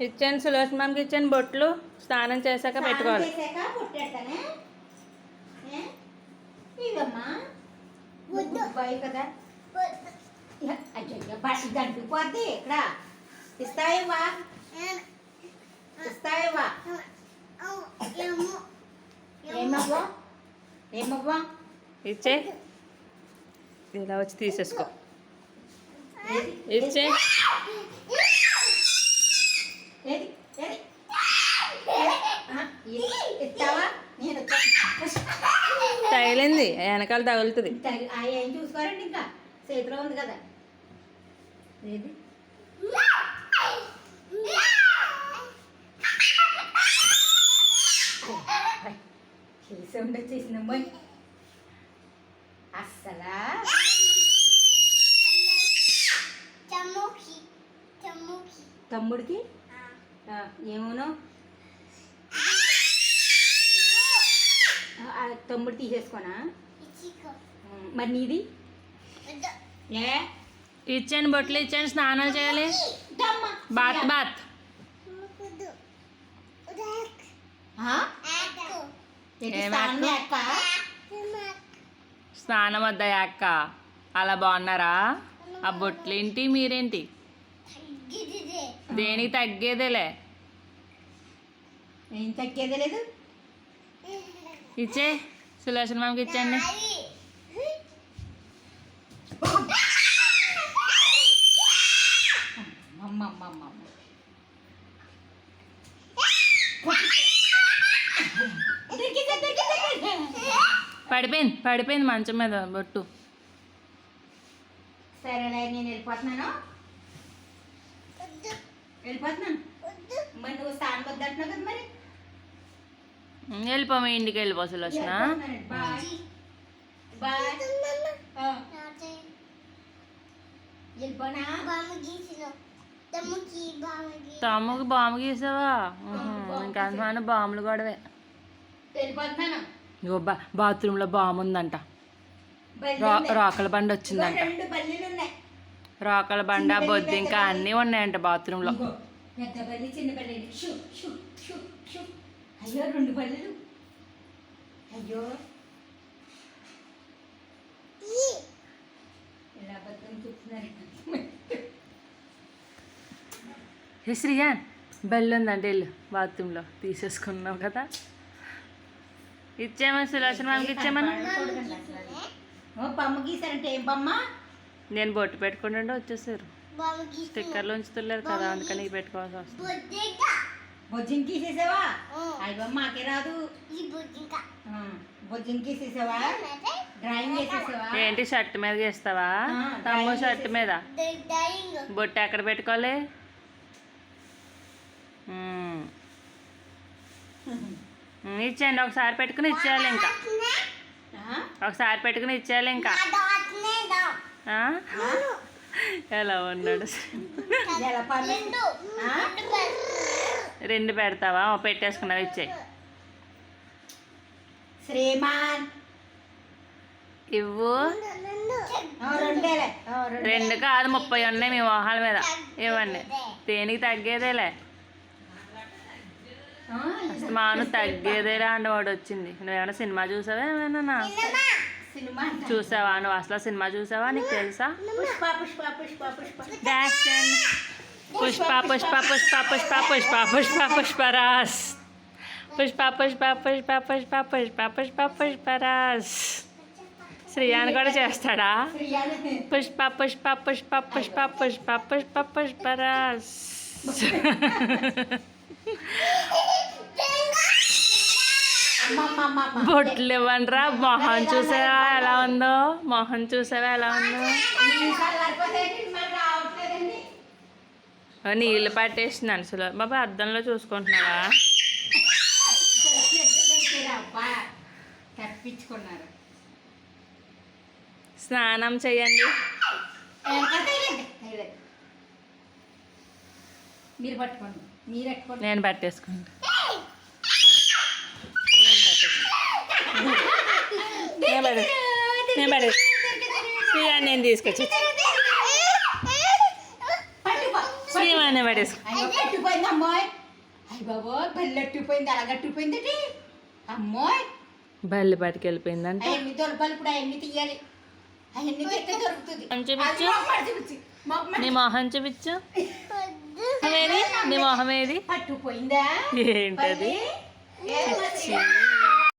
ఇచ్చాను సులోచన మ్యామ్కి ఇచ్చాను బొట్లు. స్నానం చేశాక పెట్టుకోవాలి. ఇక్కడ. ఇస్తాయివా ఇస్తాయివా ఏమవ్వా? ఏమవ్వా? ఇచ్చే. ఇలా వచ్చి తీసేసుకో? ఇచ్చే ఏది ఏది ఆ, ఇ- ఇస్తావా నేను ఇస్తా. తగిలింది వెనకాల తగులుతుంది. ఏం చూసుకోరండి ఇంకా? చేతిలో ఉంది కదా. ఏది? చేసి ఉండొచ్చేసిందమ్మా అస్సలా. తమ్ముడికి? ఆ, ఏమోనో ఆ, ఆ, తమ్ముడు తీసేసుకోనా? మరి నీది? ఏ? ఇచ్చాను బొట్లు ఇచ్చాను స్నానాలు చేయాలి. Bath bath? స్నానం వద్దయా అక్క అలా బాగున్నారా? ఆ బొట్లు ఏంటి మీరేంటి? దేనికి తగ్గేదేలే? ఏం తగ్గేది లేదు? ఇచ్చే సులోచన మామకి ఇచ్చండి పడిపోయింది పడిపోయింది మంచం మీద బొట్టు. సరేలే నేను వెళ్ళిపోతున్నాను. వెళ్ళిపోతున్నాను. మరి నువ్వు స్థానం వద్దంటున్నావు కదా మరి? వెళ్ళిపో మీ ఇంటికి వెళ్ళిపో సులోచన. తమ్ముకి బాంబు గీసావా? ఇంకా అంతమైన బాంబులు గొడవే. వెళ్ళిపోతున్నాను ఇగో బా బాత్రూంలో బాంబు ఉందంట. రాకల బండి వచ్చిందంట. రాకల బండ బొద్దు ఇంకా అన్నీ ఉన్నాయంట బాత్రూంలో. ఇగో, పెద్ద చిన్న బల్లి. అయ్యో రెండు బల్లులు అయ్యో. ఇలా అబద్ధం చెప్తున్నారు శ్రీయాన్ బెల్ ఉందంటే వెళ్ళు బాత్రూంలో తీసేసుకున్నావు కదా. ఇచ్చేమని సులోచన మ్యామ్కి ఇచ్చేమని బొమ్మ గీసారంటే ఏం బొమ్మ? నేను బొట్టు పెట్టుకుంటుంటే వచ్చేసారు. స్టిక్కర్లు ఉంచుతున్నారు కదా అందుకని ఇవి పెట్టుకోవాల్సి వస్తుంది. బొజ్జింగ్ గీసేసావా అయ్యి బొమ్మ మాకే రాదు. ఆ, బొజ్జింగ్ గీసేసావా డ్రాయింగ్ వేసేసావా ఏంటి షర్ట్ మీద గీస్తావా ఆ, తమ్ము షర్ట్ మీద. బొట్టు ఎక్కడ పెట్టుకోవాలి? ఇచ్చేయండి ఒకసారి పెట్టుకుని ఇచ్చేయాలి ఇంకా. ఆ? ఒకసారి పెట్టుకుని ఇచ్చేయాలి ఇంకా. ఆ? ఎలా ఉన్నాడు? ఎలా పర్లేదు. ఆ? రెండు పెడతావా? పెట్టేసుకున్నావు ఇచ్చేయి. శ్రీమాన్. ఇవ్వు. రెండే. కాదు ముప్పై ఉన్నాయి మీ మొహాల మీద. ఇవ్వండి. దేనికి తగ్గేదేలే? మాను తగ్గేదేలే అంటే వాడు వచ్చింది. నువ్వేమైనా సినిమా చూసావా ఏమైనా. చూసావా? నువ్వు అసలు సినిమా చూసావా? నీకు తెలుసా? పుష్ప పుష్ప పుష్ప పుష్ప డాష్ చేయండి. పుష్ప పుష్ప పుష్ప పుష్ప పుష్ప పుష్ప పుష్పరాస్ పుష్ప పుష్ప పుష్ప పుష్ప పుష్ప పుష్ప పుష్పరాస్ శ్రీయాన్ కూడా చేస్తాడా శ్రీయాని పుష్ప పుష్ప పుష్ప పుష్ప పుష్ప పుష్ప పుష్పరాస్ అమ్మమ్మమ్మమ్మ. బొట్లు ఇవ్వండిరా మొహం చూసావా ఎలా ఉందో మొహం చూసావా ఎలా ఉందో నీళ్ళు పట్టేసింది సులో బాబా అద్దంలో చూసుకుంటున్నావా? తప్పించుకున్నారు స్నానం చేయండి ఇంకా తగిలేదు, తగిలేదు. మీరు పట్టుకోండి. మీరు పట్టుకోండి నేను పట్టేసుకుంటా. నేను పట్టే- నేను పట్టేసి నేను తీసుకొచ్చి చీమనే పడేసుకో. అమ్మాయి. అయ్య బాబోయ్ బల్లి అట్టిపోయింది అలా కట్టిపోయింది అమ్మాయి. బల్లి పట్టుకెళ్ళిపోయిందంట. అవన్నీ ఇప్పుడు అవన్నీ తీయాలి? అవన్నీ తీస్తే దొరుకుతుంది? నీ మొహం చూపించు. ఏది? నీ మొహం ఏది? పట్టుపోయిందా ఏంటది?